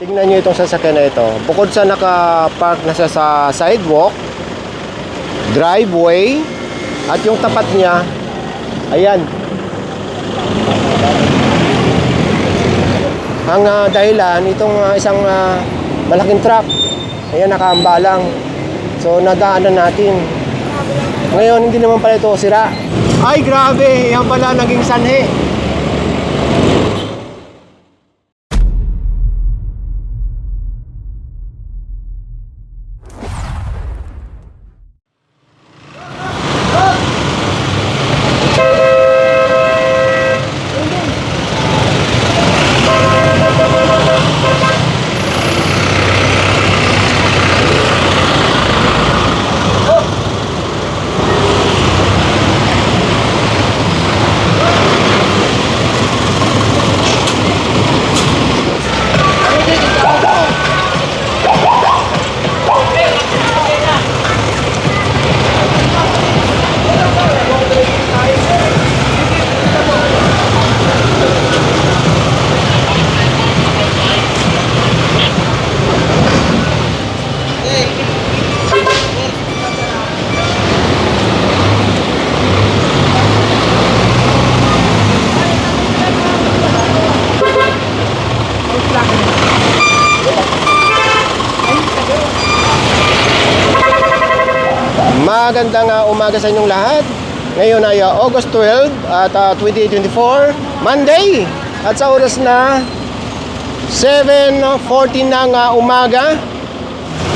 Tingnan nyo itong sasakyan na ito. Bukod sa naka-park na siya sa sidewalk, driveway, at yung tapat niya, ayan. Ang ah, dahilan, itong ah, isang ah, malaking truck, ayan nakaambalang. So nadaanan natin. Ngayon, hindi naman pala ito sira. Ay, grabe! Yan pala naging sanhe. Magandang uh, umaga sa inyong lahat. Ngayon ay uh, August 12 at uh, 2024, Monday. At sa oras na 7.40 ng uh, umaga,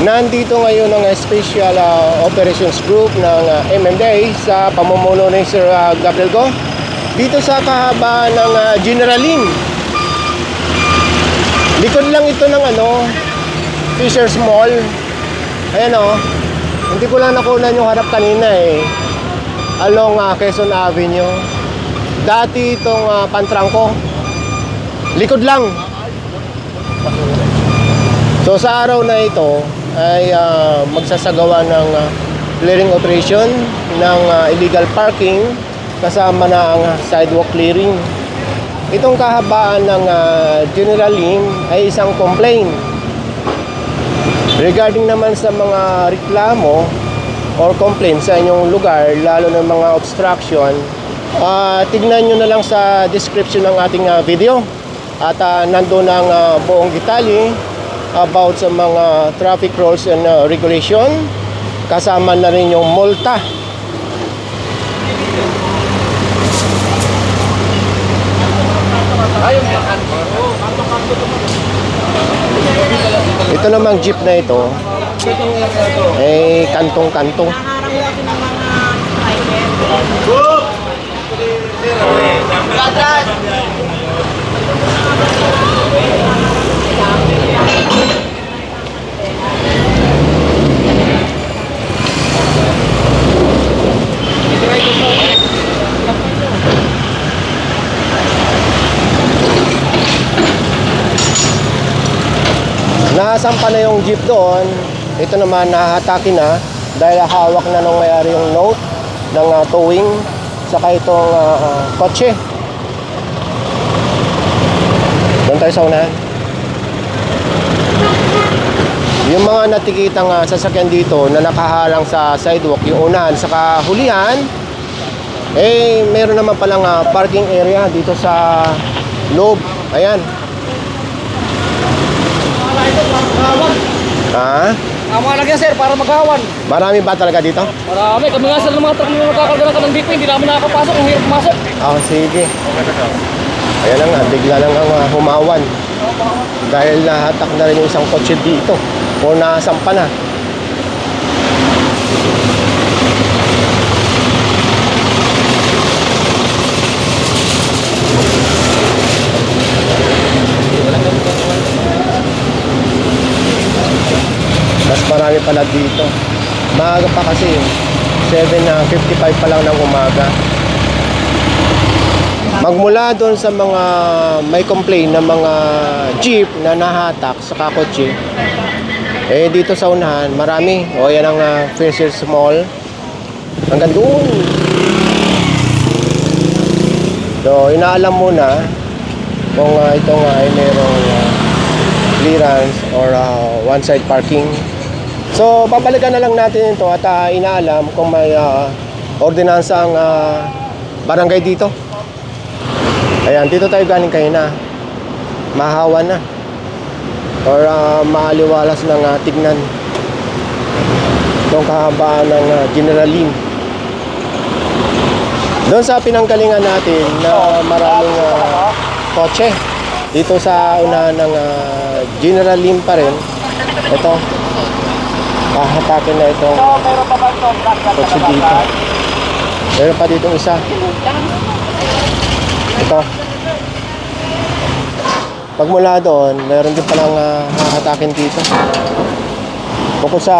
nandito ngayon ang Special uh, Operations Group ng uh, MMDA sa pamumuno ni Sir uh, Gabriel Go. Dito sa kahabaan ng uh, General Lim. Likod lang ito ng ano, Fisher's Mall. Ayan o. Hindi ko lang nakunan yung harap kanina eh. Along ah, Quezon Avenue. Dati itong uh, Pantrangko. Likod lang. So sa araw na ito ay ah, magsasagawa ng ah, clearing operation ng ah, illegal parking kasama na ang sidewalk clearing. Itong kahabaan ng ah, General Lim ay isang complaint Regarding naman sa mga reklamo or complaint sa inyong lugar, lalo ng mga obstruction, ah, tignan nyo na lang sa description ng ating ah, video. At uh, nandun ang ah, buong detalye about sa mga traffic rules and ah, regulation. Kasama na rin yung multa. Ito namang jeep na ito, eh kantong-kantong. Nasampa na yung jeep doon. Ito naman nahatake na dahil hawak na nung mayari yung note ng ah, towing saka itong ah, kotse. Doon tayo sa unahan. Yung mga natikitang ah, sasakyan dito na nakaharang sa sidewalk, yung unahan, saka hulihan, eh, meron naman palang ah, parking area dito sa loob. Ayan. Ha? Tama lang yan sir, para maghawan. Marami ba talaga dito? Marami, kami nga sir ng mga truck na nakakarga ng kanang hindi namin nakakapasok, ang hirap pumasok. Ah, sige. Ayan na nga, bigla lang ang ah, humawan. Dahil nahatak na rin yung isang kotse dito. O nasampa na. Mas marami pala dito. Maaga pa kasi. 7.55 pa lang ng umaga. Magmula doon sa mga may complain na mga jeep na nahatak sa kakotse, eh dito sa unahan, marami. O yan ang uh, Fisher's Mall. Hanggang doon. So, inaalam mo na kung uh, ito nga ay merong uh, clearance or uh, one side parking. So, babalikan na lang natin ito at uh, inaalam kung may uh, ordinansang uh, barangay dito. Ayan, dito tayo galing kayo na. Mahawa na. Or uh, maaliwalas ng uh, tignan. Itong kahabaan ng uh, General Lim. Doon sa pinanggalingan natin na maraming uh, kotse. Dito sa unahan ng uh, General Lim pa rin. Ito. Hahatakin na itong kotse dito. Meron pa dito isa. Ito. Pag mula doon, meron din palang uh, hahatakin dito. Bukod sa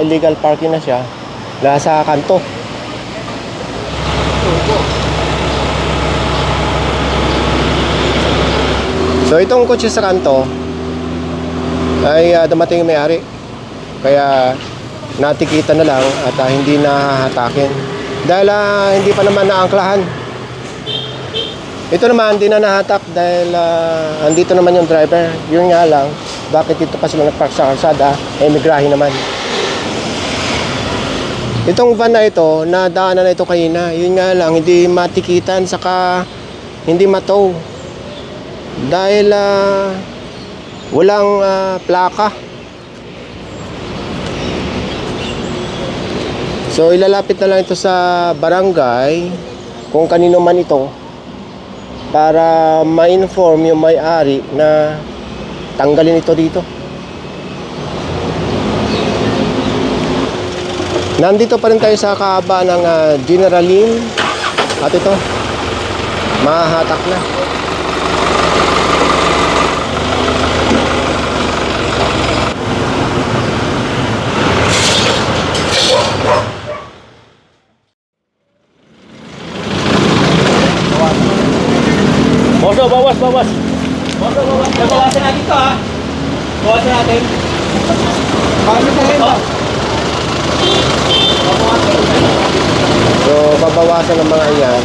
illegal parking na siya, nasa kanto. So itong kotse sa kanto ay ah, dumating yung may-ari. Kaya natikitan na lang at ah, hindi na hatakin. Dahil ah, hindi pa naman naangklahan. Ito naman, hindi na nahatak dahil ah, andito naman yung driver. Yun nga lang, bakit dito pa sila nagpark sa kalsada, eh migrahe naman. Itong van na ito, nadaanan na ito kanina. Yun nga lang, hindi matikitan, saka hindi matow. Dahil ah, walang ah, plaka. So ilalapit na lang ito sa barangay kung kanino man ito para ma-inform yung may-ari na tanggalin ito dito. Nandito pa rin tayo sa kaaba ng ah, General Lim at ito mahahatak na. Bawas, bawas. Boso, bawas. Bawasan natin ito ha. Bawasan natin. Bawasan natin ito. So babawasan ng mga iyan.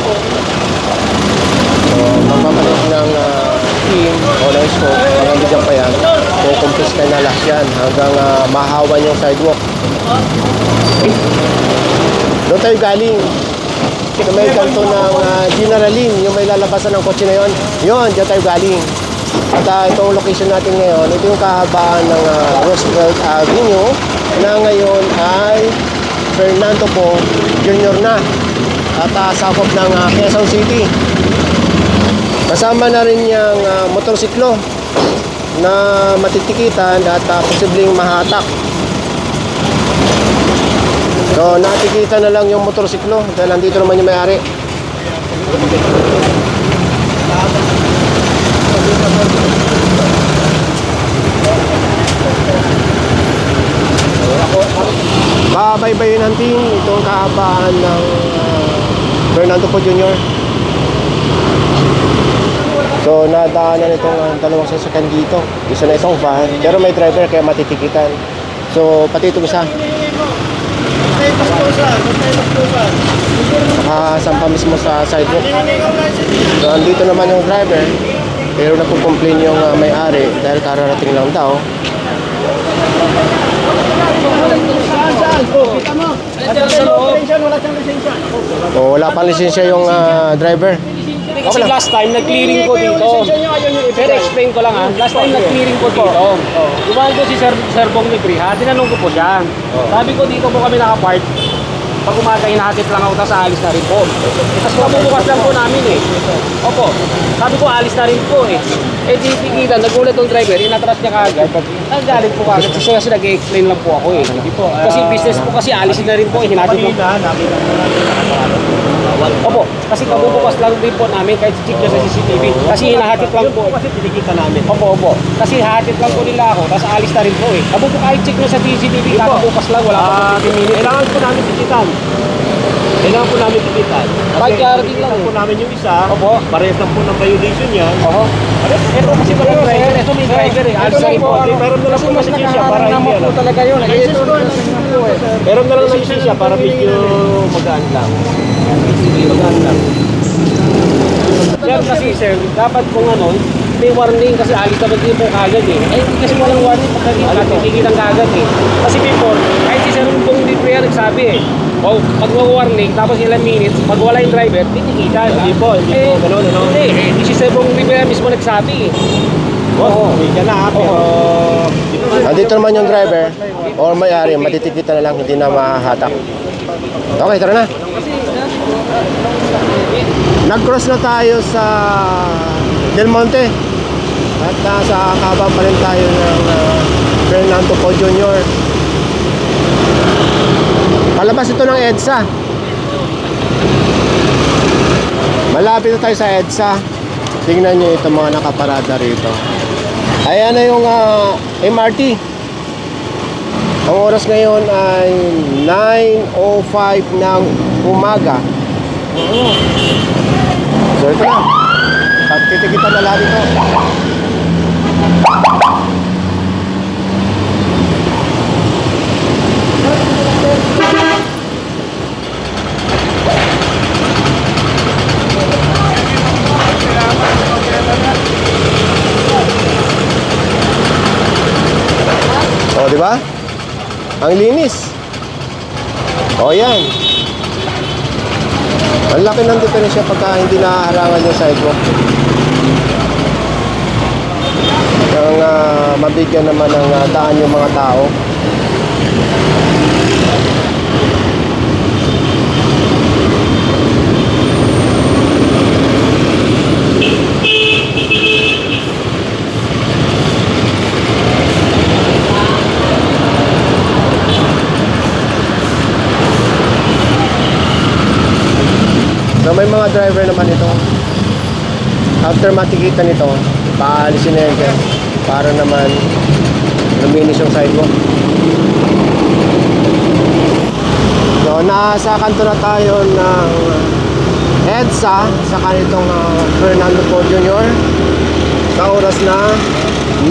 So magpapalit ng ah, team o ng scope hanggang bigyan pa yan. So kumpiska na lahat yan hanggang ah, mahawan yung sidewalk. Doon tayo galing. May kanto ng uh, General Lim, yung may lalabasan ng kotse na yon. Yun, dyan tayo galing. At ah, itong location natin ngayon, ito yung kahabaan ng ah, Roosevelt Avenue na ngayon ay Fernando po Junior na at uh, sakop ng ah, Quezon City. Kasama na rin yung ah, motorsiklo na matitikitan at ah, posibleng mahatak. So, natikita na lang yung motorsiklo dahil nandito naman yung may-ari. Babaybayin natin itong kahabaan ng ah, Fernando Po Jr. So, nadaanan itong ah, dalawang sasakyan dito. Isa na itong van, pero may driver kaya matitikitan. So, pati itong isa. Nakasampa mismo sa sidewalk. So, andito naman yung driver. Pero nagpo-complain yung ah, may-ari dahil kararating lang daw. Sa loob. O, wala pang lisensya yung ah, driver. Kasi last time, nag-clearing ko dito. Pero explain ko lang ha. Last time, nag-clearing ko dito. Dumaan ko si Sir, Sir Bong Negriha. Tinanong ko po siya. Sabi ko, dito po kami nakapark. Pag umaga, hinahatid lang ako, tapos aalis na rin po. Eh, tapos mabubukas lang po namin eh. Opo. Sabi ko, alis na rin po eh. Eh, di tikita, nagulat yung driver, inatras niya kagad. Nagalit po kagad. Kasi kasi nag-explain lang po ako eh. Kasi business po kasi alisin na rin po eh. Hinatid lang. Opo, kasi kabubukas lang din po namin kahit check nyo sa CCTV. Kasi hinahatid lang po. Kasi tinikita namin. Opo, opo. Kasi hahatid lang po nila ako, tapos alis na rin po eh. Kabubukas kahit check nyo sa CCTV, kakabukas lang, wala pa Ah, po 15 minutes. kailangan po namin tikitan. Kailangan po namin tikitan. Kahit karating lang eh. po namin yung isa. Opo. Parehas lang po ng violation yan. Oho. Ito kasi walang driver. Ito may driver eh. Na rin po. Okay, meron na lang po lisensya nakaharap para hindi alam. talaga yun. Eh, ito. Meron na lang ng lisensya para medyo magaan lang. Magaan lang. Sir, kasi sir, dapat kung ano, may warning kasi alis naman din po kagad eh. Eh, kasi walang warning pagka titigilan kagad eh. Kasi before, kahit si Sir Bong Libre nagsabi eh, oh, pag warning tapos ilang minutes, pag wala yung driver, titigilan. Hindi po, hindi Eh, po, ganun, ano? Hindi, eh, si Sir Bong Libre mismo nagsabi eh. Oo, hindi ka na, ha, pero... Andito naman yung driver or may-ari, matitikitan na lang, hindi na mahahatak. Okay, tara na. Nag-cross na tayo sa Del Monte. At nasa kaba pa rin tayo ng uh, Fernando Po Jr. Palabas ito ng EDSA. Malapit na tayo sa EDSA. Tingnan nyo itong mga nakaparada rito. Ayan na yung ah, MRT. Ang oras ngayon ay 9.05 ng umaga. So ito na. Pagtitikitan na lahat ito. Ba? Ang linis. O, yan. Ang laki ng diferensya pagka hindi naharangan yung sidewalk. Ang uh, mabigyan naman ng ah, daan yung mga tao. So may mga driver naman ito. After matikita nito, paalisin na yan para naman luminis yung sidewalk. So nasa kanto na tayo ng EDSA sa kanitong ah, Fernando Po Jr. Sa oras na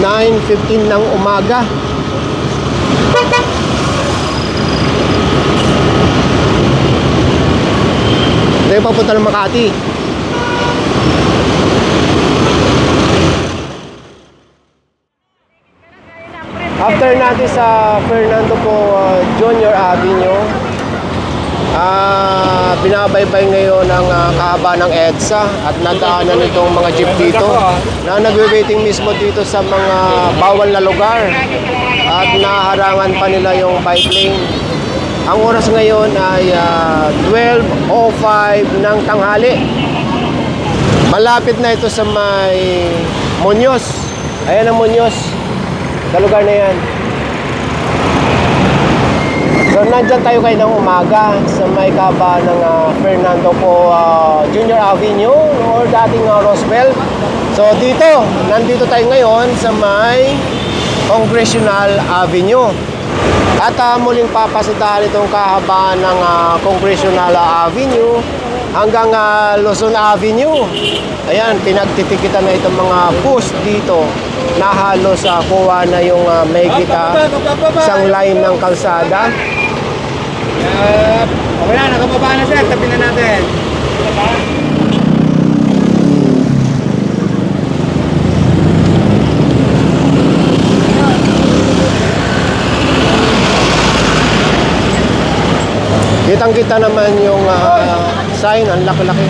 9.15 ng umaga. Tayo papunta ng Makati. After natin sa Fernando po uh, Junior Avenue, ah binabaybay ngayon ang ah, kahaba ng EDSA at nadaanan nitong mga jeep dito na nagwe-waiting mismo dito sa mga bawal na lugar at naharangan pa nila yung bike lane. Ang oras ngayon ay ah, 12.05 ng tanghali. Malapit na ito sa may Muñoz. Ayan ang Muñoz. Sa lugar na yan. So nandyan tayo kayo ng umaga sa may kaba ng ah, Fernando po ah, Junior Avenue or dating uh, Roosevelt. So dito, nandito tayo ngayon sa may Congressional Avenue. At ah, muling papasitahan itong kahabaan ng ah, Congressional Avenue hanggang ah, Luzon Avenue. Ayan, pinagtitikitan na itong mga bus dito na halos uh, kuha na yung uh, may kita isang line ng kalsada. Uh, okay na, nakababa na sir, tabi na natin. Kitang-kita naman yung ah, sign, ang laki-laki.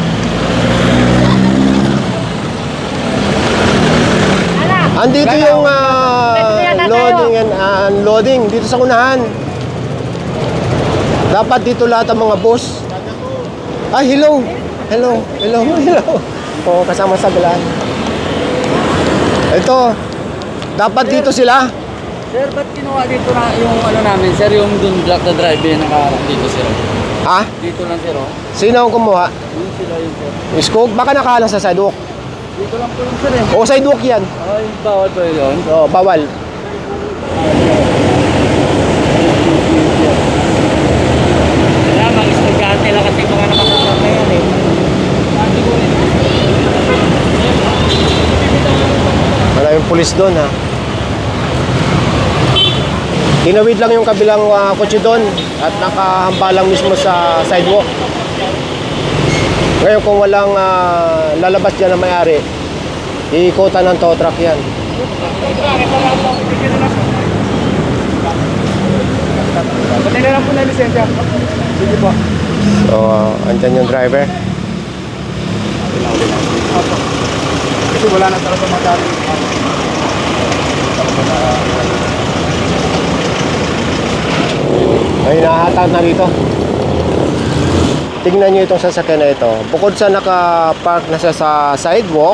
Andito yung ah, loading and unloading dito sa unahan. Dapat dito lahat ang mga boss. Ay, hello. Hello. Hello. Hello. Oo, kasama sa galaan. Ito. Dapat dito sila. Sir, ba't kinuha dito na yung ano namin, sir, yung dun black na drive yung nakaharap dito, sir? Ha? Dito lang, sir, oh. Sino ang kumuha? Yun sila yun, sir. Iskog? Baka nakahalang sa sidewalk. Dito lang po yun, sir, eh. O sidewalk yan. Ay, bawal ba yun? Oo, bawal. Kaya, mga estudyante lang kasi mga nakasasal na yan, eh. Maraming pulis doon ha. Tinawid lang yung kabilang uh, kotse doon at nakahambalang mismo sa sidewalk. Ngayon kung walang ah, lalabas dyan na may-ari, Iikutan ng tow truck yan. Pati na lang po na lisensya. Sige po. So, andyan yung driver. Kasi wala na talaga madami. May nahatag na dito. Tingnan nyo itong sasakyan na ito. Bukod sa naka-park na siya sa sidewalk,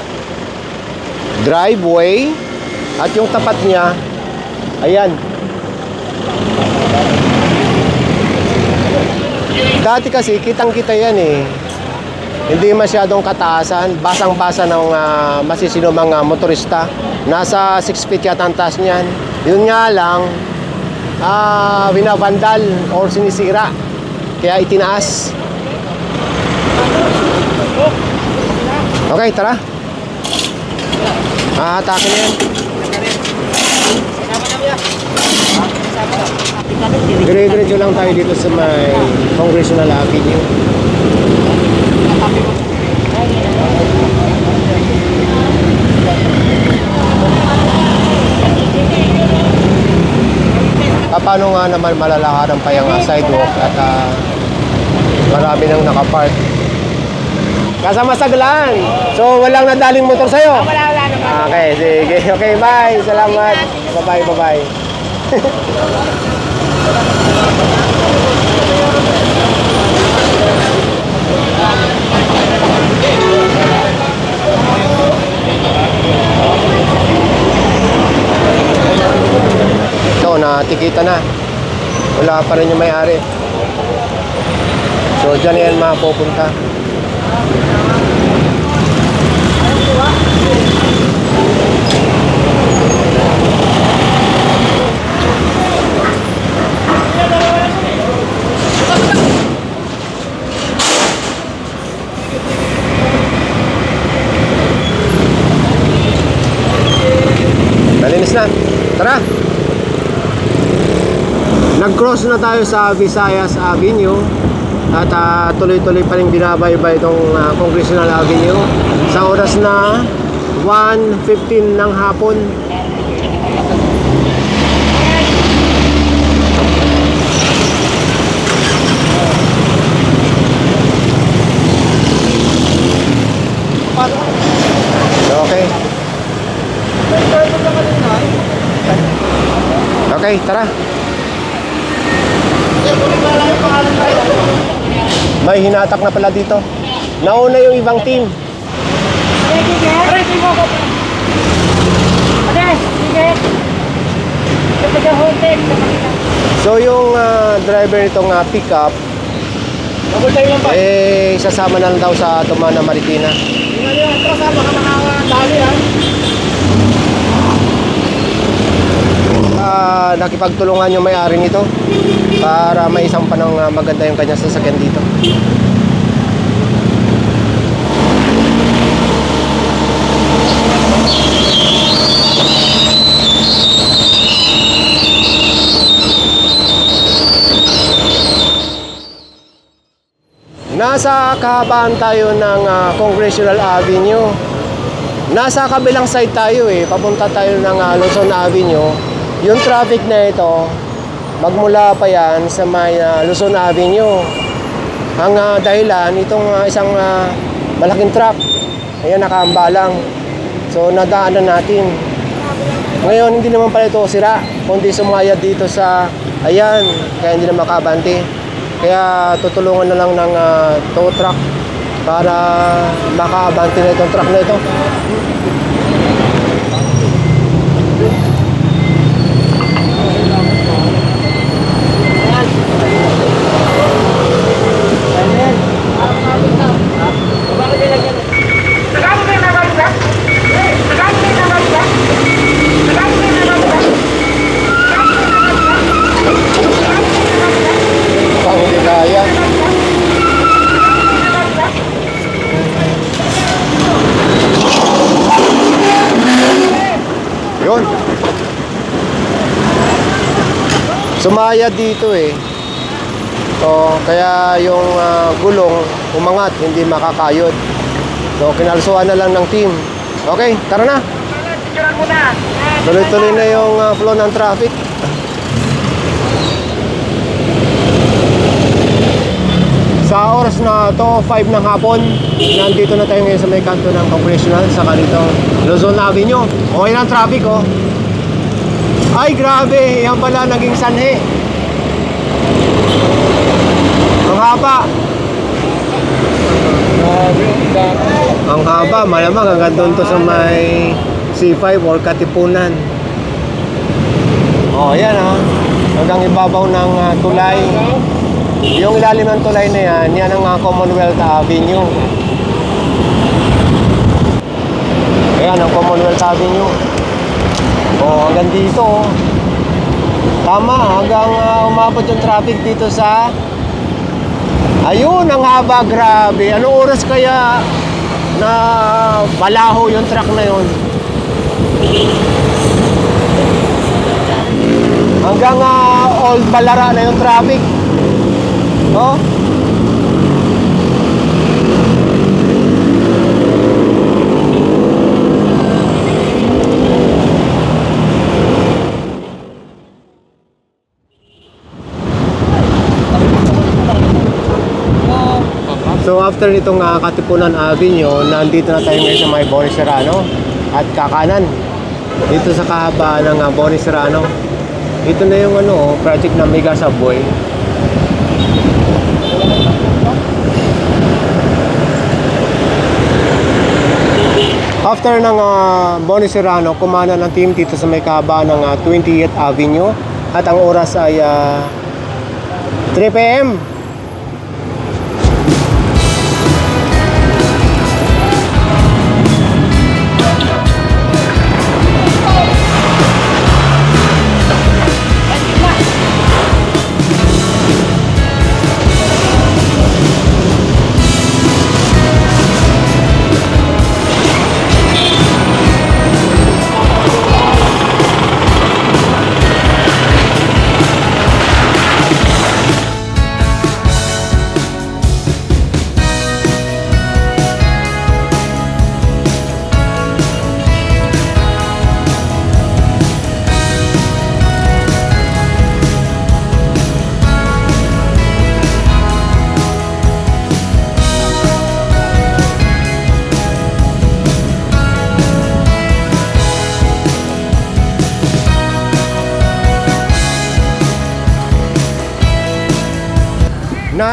driveway, at yung tapat niya, ayan. Dati kasi, kitang-kita yan eh. Hindi masyadong kataasan. Basang-basa ng uh, masisino mga motorista. Nasa 6 feet yata ang taas niyan. Yun nga lang, ah binabandal or sinisira. Kaya itinaas. Okay, tara. Ah, atake na yan. Dire-diretso lang tayo dito sa may Congressional Avenue. Ah, paano nga naman malalakaran pa yung ah, sidewalk at ah, marami nang nakapark. Kasama sa Glan. So, walang nadaling motor sa'yo? wala, wala naman. Okay, sige. Okay, bye. Salamat. Bye-bye, bye-bye. So, natikita na. Wala pa rin yung may-ari. So, dyan yan mapupunta. Malinis na. Tara! Nag-cross na tayo sa Visayas Avenue at ah, tuloy-tuloy pa rin binabaybay itong ah, Congressional Avenue sa oras na 1.15 ng hapon. Okay. Okay, tara. May hinatak na pala dito. Nauna yung ibang team. So yung ah, driver nitong ah, pickup, eh sasama na lang daw sa Tumana Marikina. Tingnan nyo, atras ha, baka Ah, nakipagtulungan yung may-ari nito para maisampa ng ah, maganda yung kanyang sasakyan dito. Nasa kahabaan tayo ng ah, Congressional Avenue. Nasa kabilang side tayo eh, papunta tayo ng ah, Luzon Avenue. Yung traffic na ito, magmula pa yan sa may ah, Luzon Avenue. Ang ah, dahilan, itong ah, isang ah, malaking truck, ayan nakaambalang. So nadaanan natin. Ngayon, hindi naman pala ito sira, kundi sumayad dito sa, ayan, kaya hindi na makabante. Kaya tutulungan na lang ng ah, tow truck para makaabante na itong truck na ito. Pang hindi kaya. Yun. Sumaya dito eh. So, kaya yung ah, gulong umangat, hindi makakayod. So, kinalsuan na lang ng team. Okay, tara na. Tuloy-tuloy na yung uh, flow ng traffic. Sa oras na to, 5 ng hapon, nandito na tayo ngayon sa may kanto ng Congressional, sa dito Luzon Avenue. Okay ng traffic, oh. Ay, grabe, yan pala naging sanhe. Ang haba. Ang haba, malamang hanggang doon to sa may C5 or Katipunan. Oh, yan ah. Hanggang ibabaw ng ah, tulay. Yung ilalim ng tulay na yan, yan ang ah, Commonwealth Avenue. Ayan ang Commonwealth Avenue. Oh, hanggang dito. oh. Tama, hanggang ah, umabot yung traffic dito sa Ayun, ang haba, grabe. Anong oras kaya na balaho yung truck na yun? Hanggang ah, old balara na yung traffic. Oh? So after nitong uh, Katipunan Avenue, nandito na tayo ngayon sa may Bonnie Serrano at kakanan. Dito sa kahabaan ng uh, Bonnie Serrano. Ito na yung ano, project ng Mega Subway. After ng uh, Bonnie Serrano, kumana ng team dito sa may kahabaan ng uh, 28th Avenue at ang oras ay uh, 3 p.m.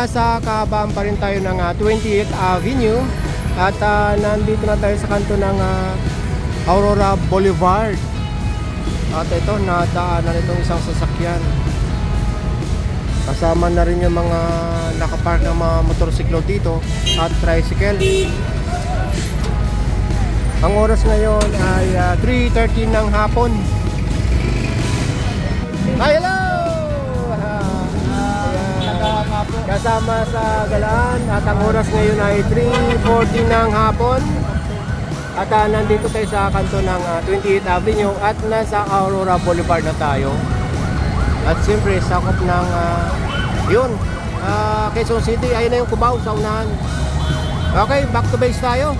Nasa kahabaan pa rin tayo ng ah, 28th Avenue at ah, nandito na tayo sa kanto ng ah, Aurora Boulevard. At ito, nadaanan itong isang sasakyan. Kasama na rin yung mga nakapark ng mga motorsiklo dito at tricycle. Ang oras ngayon ay ah, 3.13 ng hapon. Hi, hello! Kasama sa galaan at ang oras ngayon ay 3.40 ng hapon. At ah, nandito tayo sa kanto ng ah, 28th Avenue at nasa Aurora Boulevard na tayo. At siyempre, sakop ng ah, yun, ah, Quezon City, ayun na yung Cubao sa unahan. Okay, back to base tayo.